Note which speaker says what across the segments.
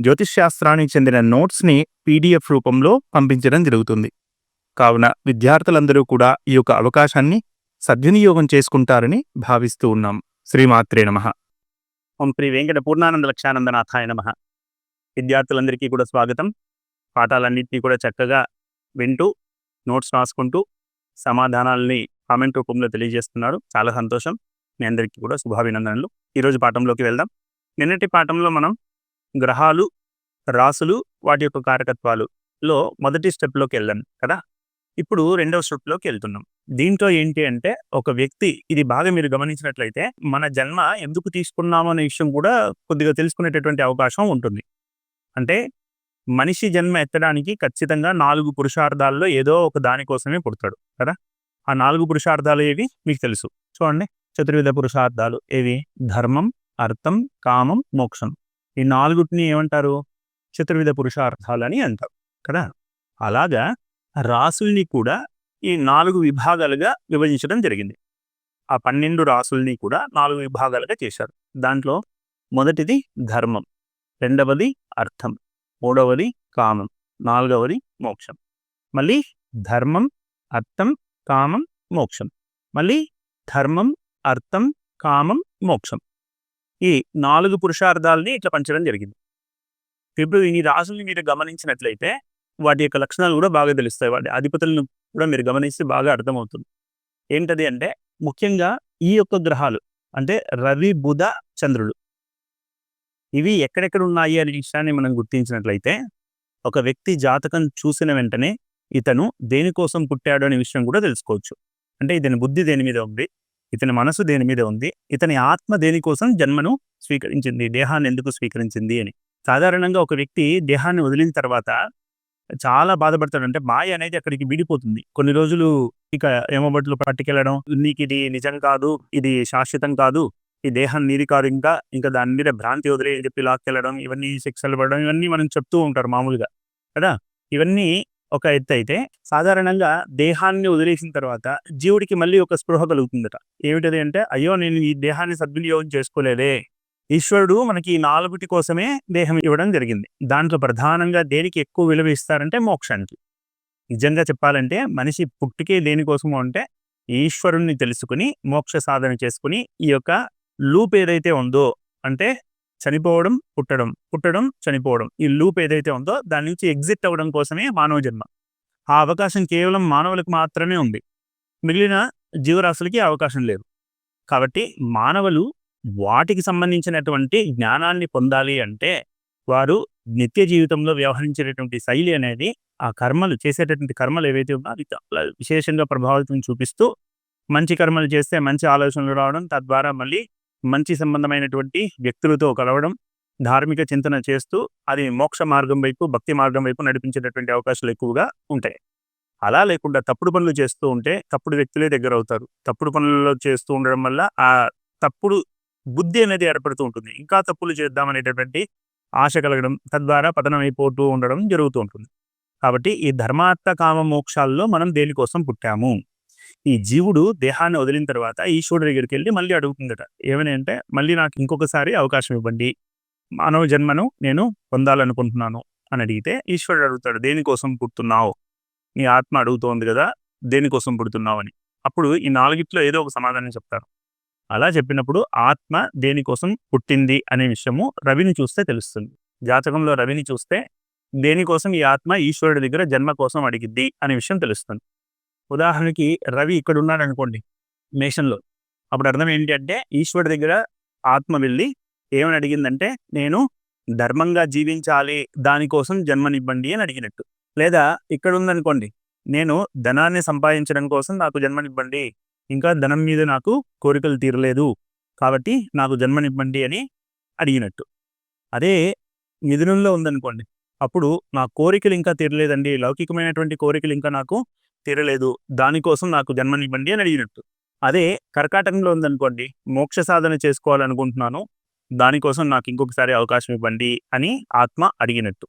Speaker 1: జ్యోతిష్శాస్త్రానికి చెందిన నోట్స్ని పీడిఎఫ్ రూపంలో పంపించడం జరుగుతుంది. కావున విద్యార్థులందరూ కూడా ఈ యొక్క అవకాశాన్ని సద్వినియోగం చేసుకుంటారని భావిస్తూ ఉన్నాం. శ్రీమాత్రే నమ. ఓం శ్రీ వెంకట పూర్ణానంద లక్షానందనాథాయ నమ. విద్యార్థులందరికీ కూడా స్వాగతం. పాఠాలన్నింటినీ కూడా చక్కగా వింటూ నోట్స్ రాసుకుంటూ సమాధానాలని కామెంట్ రూపంలో తెలియజేస్తున్నారు. చాలా సంతోషం. మీ అందరికీ కూడా శుభాభినందనలు. ఈరోజు పాఠంలోకి వెళ్దాం. నిన్నటి పాఠంలో మనం గ్రహాలు రాసులు వాటి యొక్క కారకత్వాలులో మొదటి స్టెప్లోకి వెళ్ళాను కదా? ఇప్పుడు రెండవ స్టెప్లోకి వెళ్తున్నాం. దీంట్లో ఏంటి అంటే ఒక వ్యక్తి ఇది బాగా మీరు గమనించినట్లయితే మన జన్మ ఎందుకు తీసుకున్నాము అనే విషయం కూడా కొద్దిగా తెలుసుకునేటటువంటి అవకాశం ఉంటుంది. అంటే మనిషి జన్మ ఎత్తడానికి ఖచ్చితంగా నాలుగు పురుషార్థాల్లో ఏదో ఒక దానికోసమే పుడతాడు కదా? ఆ నాలుగు పురుషార్థాలు ఏవి? మీకు తెలుసు. చూడండి. చతుర్విధ పురుషార్థాలు ఏవి? ధర్మం అర్థం కామం మోక్షం. ఈ నాలుగుటిని ఏమంటారు? చతుర్విధ పురుషార్థాలు అని అంటారు కదా? అలాగా రాసుల్ని కూడా ఈ నాలుగు విభాగాలుగా విభజించడం జరిగింది. ఆ పన్నెండు రాసుల్ని కూడా నాలుగు విభాగాలుగా చేశారు. దాంట్లో మొదటిది ధర్మం రెండవది అర్థం మూడవది కామం నాలుగవది మోక్షం. మళ్ళీ ధర్మం అర్థం కామం మోక్షం. మళ్ళీ ధర్మం అర్థం కామం మోక్షం. ఈ నాలుగు పురుషార్థాలని ఇట్లా పంచడం జరిగింది. ఇప్పుడు ఈ రాసుల్ని మీరు గమనించినట్లయితే వాటి యొక్క లక్షణాలు కూడా బాగా తెలుస్తాయి. వాటి అధిపతులను కూడా మీరు గమనిస్తే బాగా అర్థమవుతుంది. ఏంటది అంటే ముఖ్యంగా ఈ యొక్క గ్రహాలు అంటే రవి బుధ చంద్రుడు ఇవి ఎక్కడెక్కడ ఉన్నాయి అనే విషయాన్ని మనం గుర్తించినట్లయితే ఒక వ్యక్తి జాతకం చూసిన వెంటనే ఇతను దేనికోసం పుట్టాడు అనే విషయం కూడా తెలుసుకోవచ్చు. అంటే ఇతని బుద్ధి దేని మీద ఉంది? ఇతని మనసు దేని మీద ఉంది? ఇతని ఆత్మ దేనికోసం జన్మను స్వీకరించింది? దేహాన్ని ఎందుకు స్వీకరించింది అని. సాధారణంగా ఒక వ్యక్తి దేహాన్ని వదిలిన తర్వాత చాలా బాధపడతాడు. అంటే మాయ అనేది అక్కడికి విడిపోతుంది. కొన్ని రోజులు ఇక ఏమబట్లు పట్టుకెళ్ళడం నీకు ఇది నిజం కాదు ఇది శాశ్వతం కాదు ఈ దేహం నీది కాదు ఇంకా ఇంకా దాని మీద భ్రాంతి వదిలే చెప్పి లాక్కెళ్ళడం ఇవన్నీ శిక్షలు పడడం ఇవన్నీ మనం చెప్తూ ఉంటారు మామూలుగా. కదా? ఇవన్నీ ఒక ఎత్తు అయితే సాధారణంగా దేహాన్ని వదిలేసిన తర్వాత జీవుడికి మళ్ళీ ఒక స్పృహ కలుగుతుందట. ఏమిటది అంటే అయ్యో నేను ఈ దేహాన్ని సద్వినియోగం చేసుకోలేదే. ఈశ్వరుడు మనకి ఈ నాలుగుటి కోసమే దేహం ఇవ్వడం జరిగింది. దాంట్లో ప్రధానంగా దేనికి ఎక్కువ విలువ ఇస్తారంటే మోక్షానికి. నిజంగా చెప్పాలంటే మనిషి పుట్టికే దేనికోసమో అంటే ఈశ్వరుణ్ణి తెలుసుకుని మోక్ష సాధన చేసుకుని ఈ యొక్క లూప్ ఏదైతే ఉందో అంటే చనిపోవడం పుట్టడం పుట్టడం చనిపోవడం ఈ లూప్ ఏదైతే ఉందో దాని నుంచి ఎగ్జిట్ అవ్వడం కోసమే మానవ జన్మ. ఆ అవకాశం కేవలం మానవులకు మాత్రమే ఉంది. మిగిలిన జీవరాశులకి అవకాశం లేదు. కాబట్టి మానవులు వాటికి సంబంధించినటువంటి జ్ఞానాన్ని పొందాలి అంటే వారు నిత్య జీవితంలో వ్యవహరించేటటువంటి శైలి అనేది ఆ కర్మలు చేసేటటువంటి కర్మలు ఏవైతే ఉన్నా అవి చాలా విశేషంగా ప్రభావితం చూపిస్తూ మంచి కర్మలు చేస్తే మంచి ఆలోచనలు రావడం తద్వారా మళ్ళీ మంచి సంబంధమైనటువంటి వ్యక్తులతో కలవడం ధార్మిక చింతన చేస్తూ అది మోక్ష మార్గం వైపు భక్తి మార్గం వైపు నడిపించేటటువంటి అవకాశాలు ఎక్కువగా ఉంటాయి. అలా లేకుండా తప్పుడు పనులు చేస్తూ ఉంటే తప్పుడు వ్యక్తులే దగ్గర అవుతారు తప్పుడు పనులలో చేస్తూ ఉండడం వల్ల ఆ తప్పుడు బుద్ధి అనేది ఏర్పడుతూ ఉంటుంది. ఇంకా తప్పులు చేద్దామనేటటువంటి ఆశ కలగడం తద్వారా పతనం అయిపోతూ ఉండడం జరుగుతూ ఉంటుంది. కాబట్టి ఈ ధర్మార్థ కామ మోక్షాల్లో మనం దేనికోసం పుట్టాము? ఈ జీవుడు దేహాన్ని వదిలిన తర్వాత ఈశ్వరుడి దగ్గరికి వెళ్ళి మళ్ళీ అడుగుతుందట. ఏమని అంటే మళ్ళీ నాకు ఇంకొకసారి అవకాశం ఇవ్వండి. మానవ జన్మను నేను పొందాలనుకుంటున్నాను అని అడిగితే ఈశ్వరుడు అడుగుతాడు దేనికోసం పుడుతున్నావు? నీ ఆత్మ అడుగుతోంది కదా దేనికోసం పుడుతున్నావు? అని. అప్పుడు ఈ నాలుగిట్లో ఏదో ఒక సమాధానం చెప్తారు. అలా చెప్పినప్పుడు ఆత్మ దేనికోసం పుట్టింది అనే విషయము రవిని చూస్తే తెలుస్తుంది. జాతకంలో రవిని చూస్తే దేనికోసం ఈ ఆత్మ ఈశ్వరుడి దగ్గర జన్మ కోసం అడిగిద్ది అనే విషయం తెలుస్తుంది. ఉదాహరణకి రవి ఇక్కడ ఉన్నాడు అనుకోండి మేషన్లో అప్పుడు అర్థం ఏంటి అంటే ఈశ్వరుడి దగ్గర ఆత్మ వెళ్ళి ఏమని అడిగిందంటే నేను ధర్మంగా జీవించాలి దానికోసం జన్మనివ్వండి అని అడిగినట్టు. లేదా ఇక్కడ ఉందనుకోండి నేను ధనాన్ని సంపాదించడం కోసం నాకు జన్మనివ్వండి ఇంకా ధనం మీద నాకు కోరికలు తీరలేదు కాబట్టి నాకు జన్మనివ్వండి అని అడిగినట్టు. అదే మిథునంలో ఉందనుకోండి అప్పుడు నా కోరికలు ఇంకా తీరలేదండి లౌకికమైనటువంటి కోరికలు ఇంకా నాకు తీరలేదు. దానికోసం నాకు జన్మనివ్వండి అని అడిగినట్టు. అదే కర్కాటకంలో ఉందనుకోండి మోక్ష సాధన చేసుకోవాలనుకుంటున్నాను దానికోసం నాకు ఇంకొకసారి అవకాశం ఇవ్వండి అని ఆత్మ అడిగినట్టు.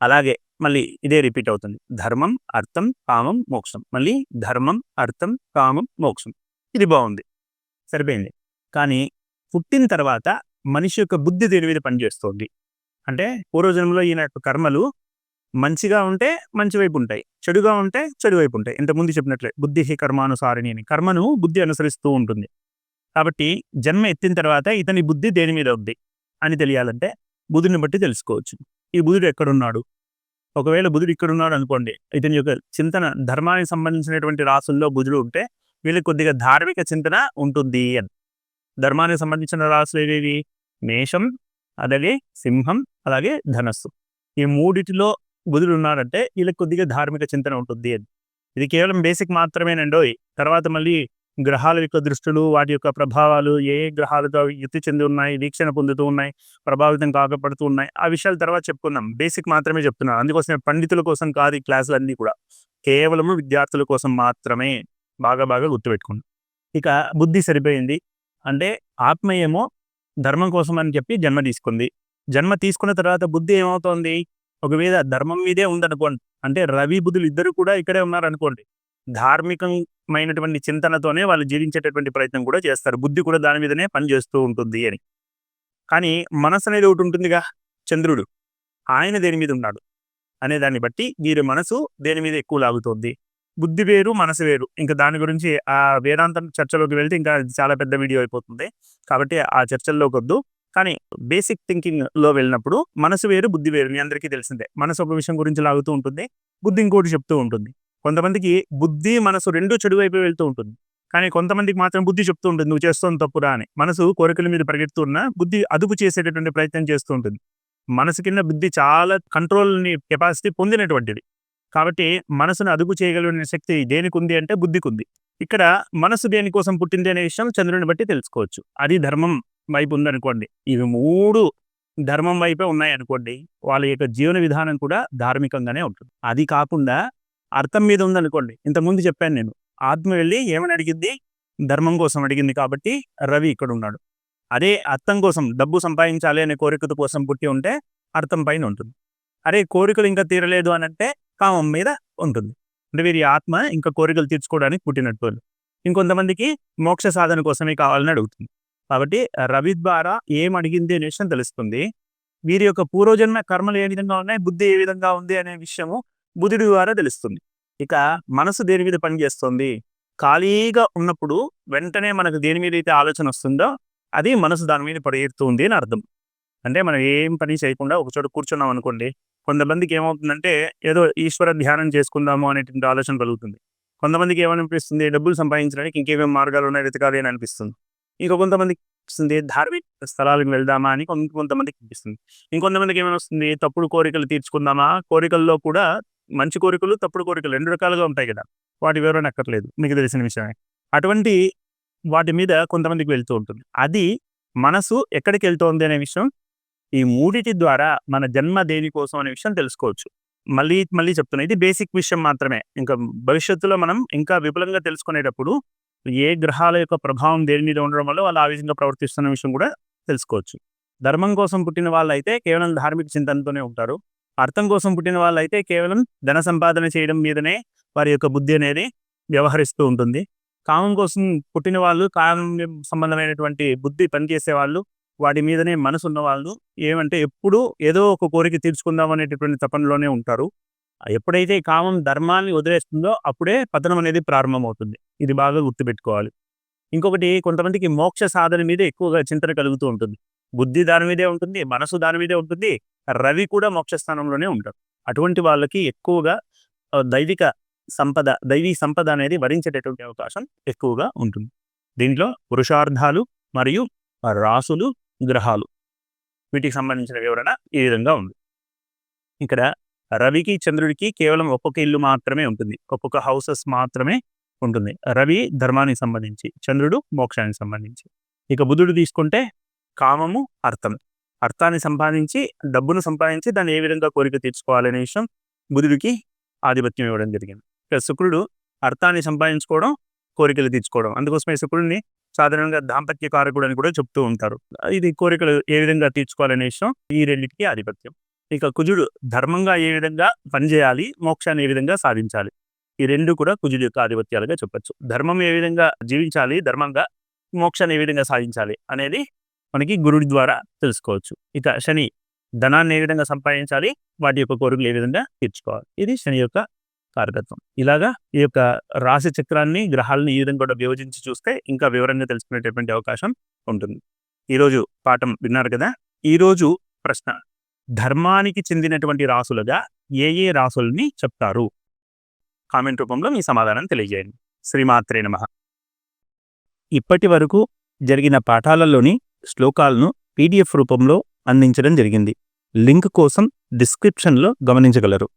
Speaker 1: అలాగే మళ్ళీ ఇదే రిపీట్ అవుతుంది. ధర్మం అర్థం కామం మోక్షం. మళ్ళీ ధర్మం అర్థం కామం మోక్షం. ఇది బాగుంది. సరిపోయింది. కానీ పుట్టిన తర్వాత మనిషి యొక్క బుద్ధి దేని మీద పనిచేస్తుంది? అంటే పూర్వజన్మలో ఈయన యొక్క కర్మలు మంచిగా ఉంటే మంచి వైపు ఉంటాయి చెడుగా ఉంటే చెడు వైపు ఉంటాయి ఇంతకుముందు చెప్పినట్లే బుద్ధి కర్మానుసారిణి అని. కర్మను బుద్ధి అనుసరిస్తూ ఉంటుంది. కాబట్టి జన్మ ఎత్తిన తర్వాత ఇతని బుద్ధి దేని మీద ఉంది అని తెలియాలంటే బుధుని బట్టి తెలుసుకోవచ్చు. ఈ బుధుడు ఎక్కడున్నాడు? ఒకవేళ బుధుడు ఇక్కడ ఉన్నాడు అనుకోండి ఇతని యొక్క చింతన ధర్మానికి సంబంధించినటువంటి రాసుల్లో బుధుడు ఉంటే వీళ్ళకి కొద్దిగా ధార్మిక చింతన ఉంటుంది అని. ధర్మానికి సంబంధించిన రాసులు ఏవేవి? మేషం అలాగే సింహం అలాగే ధనస్సు. ఈ మూడిటిలో బుధుడు ఉన్నాడంటే వీళ్ళకి కొద్దిగా ధార్మిక చింతన ఉంటుంది అని ఇది కేవలం బేసిక్ మాత్రమేనండోయ్ తర్వాత మళ్ళీ గ్రహాల యొక్క దృష్టులు వాటి యొక్క ప్రభావాలు ఏ ఏ గ్రహాలతో యుద్ధి చెంది ఉన్నాయి వీక్షణ పొందుతూ ఉన్నాయి ప్రభావితం కాకపడుతూ ఉన్నాయి ఆ విషయాలు తర్వాత చెప్పుకున్నాం బేసిక్ మాత్రమే చెప్తున్నాను అందుకోసమే పండితుల కోసం కాదు ఈ క్లాసులు అన్నీ కూడా. కేవలము విద్యార్థుల కోసం మాత్రమే బాగా బాగా గుర్తుపెట్టుకున్నాం ఇక బుద్ధి సరిపోయింది. అంటే ఆత్మ ఏమో ధర్మం కోసం అని చెప్పి జన్మ తీసుకుంది. జన్మ తీసుకున్న తర్వాత బుద్ధి ఏమవుతోంది? ఒకవేళ ధర్మం మీదే ఉందనుకోండి అంటే రవి బుద్ధులు ఇద్దరు కూడా ఇక్కడే ఉన్నారనుకోండి ధార్మికమైనటువంటి చింతనతోనే వాళ్ళు జీవించేటటువంటి ప్రయత్నం కూడా చేస్తారు. బుద్ధి కూడా దాని మీదనే పనిచేస్తూ ఉంటుంది అని. కానీ మనసు అనేది ఒకటి ఉంటుందిగా చంద్రుడు. ఆయన దేని మీద ఉన్నాడు అనే దాన్ని బట్టి వీరి మనసు దేని మీద ఎక్కువ లాగుతోంది? బుద్ధి వేరు మనసు వేరు. ఇంకా దాని గురించి ఆ వేదాంతం చర్చలోకి వెళ్తే ఇంకా చాలా పెద్ద వీడియో అయిపోతుంది. కాబట్టి ఆ చర్చల్లోకి వద్దు కానీ బేసిక్ థింకింగ్లో వెళ్ళినప్పుడు మనసు వేరు బుద్ధి వేరు మీ అందరికీ తెలిసిందే. మనసు ఒక విషయం గురించి లాగుతూ ఉంటుంది బుద్ధి ఇంకోటి చెప్తూ ఉంటుంది. కొంతమందికి బుద్ధి మనసు రెండు చెడు వైపు వెళ్తూ ఉంటుంది. కానీ కొంతమందికి మాత్రం బుద్ధి చెప్తూ ఉంటుంది నువ్వు చేస్తుంది తప్పురా అని. మనసు కోరికల మీద పరిగెడుతున్న బుద్ధి అదుపు చేసేటటువంటి ప్రయత్నం చేస్తూ ఉంటుంది. మనసు కింద బుద్ధి చాలా కంట్రోల్ని కెపాసిటీ పొందినటువంటిది. కాబట్టి మనసును అదుపు చేయగలిగిన శక్తి దేనికి ఉంది అంటే బుద్ధికి ఉంది ఇక్కడ మనసు దేనికోసం పుట్టింది అనే విషయం చంద్రుని బట్టి తెలుసుకోవచ్చు. అది ధర్మం. వైపు ఉందనుకోండి. ఇవి మూడు ధర్మం వైపే ఉన్నాయి అనుకోండి వాళ్ళ యొక్క జీవన విధానం కూడా ధార్మికంగానే ఉంటుంది. అది కాకుండా అర్థం మీద ఉందనుకోండి ఇంతకుముందు చెప్పాను నేను ఆత్మ వెళ్ళి ఏమని అడిగింది ధర్మం కోసం అడిగింది కాబట్టి రవి ఇక్కడ ఉన్నాడు. అదే అర్థం కోసం డబ్బు సంపాదించాలి అనే కోరికత కోసం పుట్టి ఉంటే అర్థం పైన ఉంటుంది. అరే కోరికలు ఇంకా తీరలేదు అని అంటే కామం మీద ఉంటుంది. అంటే వీరి ఆత్మ ఇంకా కోరికలు తీర్చుకోవడానికి పుట్టినట్టు ఇంకొంతమందికి మోక్ష సాధన కోసమే కావాలని అడుగుతుంది. కాబట్టి రవి ద్వారా ఏం అడిగింది అనే విషయం తెలుస్తుంది. వీరి యొక్క పూర్వజన్మ కర్మలు ఏ విధంగా ఉన్నాయి బుద్ధి ఏ విధంగా ఉంది అనే విషయము బుధుడి ద్వారా తెలుస్తుంది. ఇక మనసు దేని మీద పనిచేస్తుంది? ఖాళీగా ఉన్నప్పుడు వెంటనే మనకు దేని మీద అయితే ఆలోచన వస్తుందో అది మనసు దాని మీద పడేరుతుంది అని అర్థం. అంటే మనం ఏం పని చేయకుండా ఒకచోట కూర్చున్నాం అనుకోండి కొంతమందికి ఏమవుతుందంటే ఏదో ఈశ్వర ధ్యానం చేసుకుందాము అనేటువంటి ఆలోచన కలుగుతుంది. కొంతమందికి ఏమనిపిస్తుంది డబ్బులు సంపాదించడానికి ఇంకేమేమి మార్గాలు ఉన్నాయి వెతకాలి అని అనిపిస్తుంది. ఇంకా కొంతమందికి అనిపిస్తుంది ధార్మిక స్థలాలకు వెళ్దామా అని కొంత కొంతమందికి అనిపిస్తుంది. ఇంకొంతమందికి ఏమైనా వస్తుంది తప్పుడు కోరికలు తీర్చుకుందామా కోరికల్లో కూడా మంచి కోరికలు తప్పుడు కోరికలు రెండు రకాలుగా ఉంటాయి కదా. వాటి వివరణ అక్కర్లేదు మీకు తెలిసిన విషయమే. అటువంటి వాటి మీద కొంతమందికి వెళ్తూ ఉంటుంది. అది మనసు ఎక్కడికి వెళ్తోంది అనే విషయం ఈ మూడిటి ద్వారా మన జన్మ దేనికోసం అనే విషయం తెలుసుకోవచ్చు. మళ్ళీ మళ్ళీ చెప్తున్నా ఇది బేసిక్ విషయం మాత్రమే. ఇంకా భవిష్యత్తులో మనం ఇంకా విపులంగా తెలుసుకునేటప్పుడు ఏ గ్రహాల యొక్క ప్రభావం దేని మీద ఉండడం వల్ల వాళ్ళు ఆ విధంగా ప్రవర్తిస్తున్న విషయం కూడా తెలుసుకోవచ్చు. ధర్మం కోసం పుట్టిన వాళ్ళైతే కేవలం ధార్మిక చింతనతోనే ఉంటారు. అర్థం కోసం పుట్టిన వాళ్ళైతే కేవలం ధన సంపాదన చేయడం మీదనే వారి యొక్క బుద్ధి అనేది వ్యవహరిస్తూ ఉంటుంది. కామం కోసం పుట్టిన వాళ్ళు కామం సంబంధమైనటువంటి బుద్ధి పనిచేసే వాళ్ళు వాటి మీదనే మనసు ఉన్న వాళ్ళు ఏమంటే ఎప్పుడూ ఏదో ఒక కోరిక తీర్చుకుందాం అనేటటువంటి తపనలోనే ఉంటారు. ఎప్పుడైతే కామం ధర్మాన్ని వదిలేస్తుందో అప్పుడే పతనం అనేది ప్రారంభమవుతుంది. ఇది బాగా గుర్తుపెట్టుకోవాలి. ఇంకొకటి కొంతమందికి మోక్ష సాధన మీద ఎక్కువగా చింతన కలుగుతూ ఉంటుంది. బుద్ధి దాని మీదే ఉంటుంది మనసు దాని మీదే ఉంటుంది రవి కూడా మోక్ష స్థానంలోనే ఉంటాడు. అటువంటి వాళ్ళకి ఎక్కువగా దైవిక సంపద దైవీ సంపద అనేది వరించేటటువంటి అవకాశం ఎక్కువగా ఉంటుంది. దీంట్లో పురుషార్థాలు మరియు రాసులు గ్రహాలు వీటికి సంబంధించిన వివరణ ఈ విధంగా ఉంది. ఇక్కడ రవికి చంద్రుడికి కేవలం ఒక్కొక్క ఇల్లు మాత్రమే ఉంటుంది. ఒక్కొక్క హౌసెస్ మాత్రమే ఉంటుంది. రవి ధర్మానికి సంబంధించి చంద్రుడు మోక్షానికి సంబంధించి. ఇక బుధుడు తీసుకుంటే కామము అర్థం. అర్థాన్ని సంపాదించి డబ్బును సంపాదించి దాన్ని ఏ విధంగా కోరిక తీర్చుకోవాలనే విషయం బుధుడికి ఆధిపత్యం ఇవ్వడం జరిగింది. ఇక శుక్రుడు అర్థాన్ని సంపాదించుకోవడం కోరికలు తీర్చుకోవడం. అందుకోసమే శుక్రుడిని సాధారణంగా దాంపత్య కారకుడు అని కూడా చెప్తూ ఉంటారు. ఇది కోరికలు ఏ విధంగా తీర్చుకోవాలనే విషయం ఈ రెండింటికి ఆధిపత్యం. ఇక కుజుడు ధర్మంగా ఏ విధంగా పనిచేయాలి మోక్షాన్ని ఏ విధంగా సాధించాలి? ఈ రెండు కూడా కుజుడు యొక్క ఆధిపత్యాలుగా చెప్పొచ్చు. ధర్మం ఏ విధంగా జీవించాలి ధర్మంగా మోక్షాన్ని ఏ విధంగా సాధించాలి అనేది మనకి గురుడి ద్వారా తెలుసుకోవచ్చు. ఇక శని ధనాన్ని ఏ విధంగా సంపాదించాలి వాటి యొక్క కోరికలు ఏ విధంగా తీర్చుకోవాలి? ఇది శని యొక్క కారకత్వం ఇలాగా ఈ యొక్క రాశి చక్రాన్ని గ్రహాలను ఈ విధంగా కూడా విభజించి చూస్తే ఇంకా వివరంగా తెలుసుకునేటటువంటి అవకాశం ఉంటుంది. ఈరోజు పాఠం విన్నారు కదా? ఈరోజు ప్రశ్న. ధర్మానికి చెందినటువంటి రాసులుగా ఏ ఏ రాసుల్ని చెప్తారు? కామెంట్ రూపంలో మీ సమాధానం తెలియజేయండి. శ్రీమాత్రే నమ. ఇప్పటి వరకు జరిగిన పాఠాలలోని శ్లోకాలను పీడిఎఫ్ రూపంలో అందించడం జరిగింది. లింక్ కోసం డిస్క్రిప్షన్లో గమనించగలరు.